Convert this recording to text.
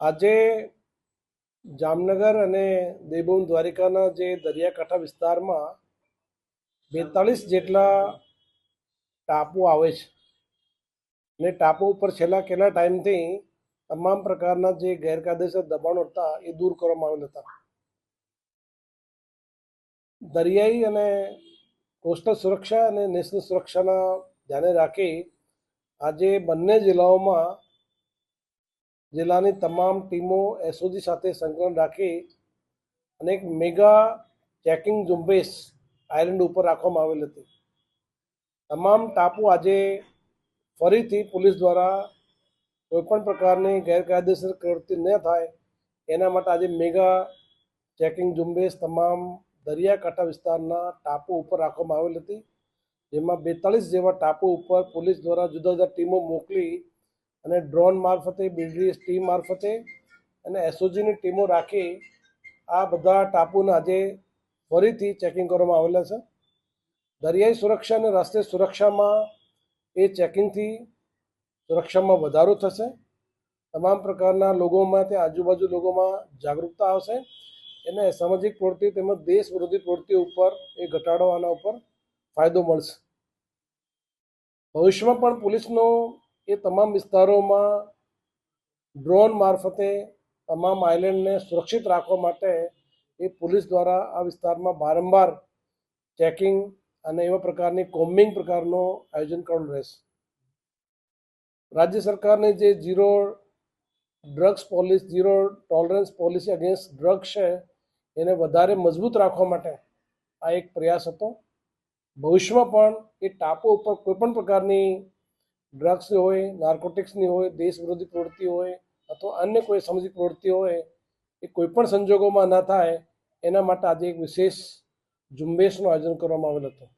આજે જામનગર અને દેવભૂમ દ્વારિકાના જે દરિયાકાંઠા વિસ્તારમાં બેતાળીસ જેટલા ટાપુ આવે છે. ને ટાપુ ઉપર છેલ્લા કેટલા ટાઈમથી તમામ પ્રકારના જે ગેરકાયદેસર દબાણો હતા એ દૂર કરવામાં આવેલ હતા. દરિયાઈ અને કોસ્ટલ સુરક્ષા અને નેશનલ સુરક્ષાના ધ્યાને રાખી આજે બંને જિલ્લાઓમાં જિલ્લાની તમામ ટીમો એસઓજી સાથે સંકલન રાખી અને એક મેગા ચેકિંગ ઝુંબેશ આઇલેન્ડ ઉપર રાખવામાં આવેલ હતી. તમામ ટાપુ આજે ફરીથી પોલીસ દ્વારા કોઈપણ પ્રકારની ગેરકાયદેસર પ્રવૃત્તિ ન થાય, એના માટે આજે મેગા ચેકિંગ ઝુંબેશ તમામ દરિયાકાંઠા વિસ્તારના ટાપુ ઉપર રાખવામાં આવેલ હતી, જેમાં બેતાળીસ જેવા ટાપુ ઉપર પોલીસ દ્વારા જુદા જુદા ટીમો મોકલી અને ડ્રોન મારફતે બિલ્ડરીસ ટીમ મારફતે અને એસઓજીની ટીમો રાખી આ બધા ટાપુને આજે ફરીથી ચેકિંગ કરવામાં આવેલા છે. દરિયાઈ સુરક્ષા અને રાષ્ટ્રીય સુરક્ષામાં એ ચેકિંગથી સુરક્ષામાં વધારો થશે. તમામ પ્રકારના લોકોમાં તે આજુબાજુ લોકોમાં જાગૃતતા આવશે. એને સામાજિક પ્રવૃત્તિ તેમજ દેશ વિરોધી પ્રવૃત્તિ ઉપર, એ ઘટાડો આના ઉપર ફાયદો મળશે. ભવિષ્યમાં પણ પોલીસનો એ તમામ વિસ્તારોમાં ડ્રોન મારફતે તમામ આઇલેન્ડને સુરક્ષિત રાખવા માટે એ પોલીસ દ્વારા આ વિસ્તારમાં વારંવાર ચેકિંગ અને એવા પ્રકારની કોમ્બિંગ પ્રકારનું આયોજન કરવાનું રહેશે. રાજ્ય સરકારની જે zero drugs policy, zero tolerance policy against drugs છે, એને વધારે મજબૂત રાખવા માટે આ એક પ્રયાસ હતો. ભવિષ્યમાં પણ એ ટાપુ ઉપર કોઈપણ પ્રકારની ડ્રગ્સની હોય, નાર્કોટિક્સની હોય, દેશ વિરોધી પ્રવૃત્તિ હોય, અથવા અન્ય કોઈ સામાજિક પ્રવૃત્તિ હોય, એ કોઈપણ સંજોગોમાં ના થાય, એના માટે આજે એક વિશેષ ઝુંબેશનું આયોજન કરવામાં આવેલ હતું.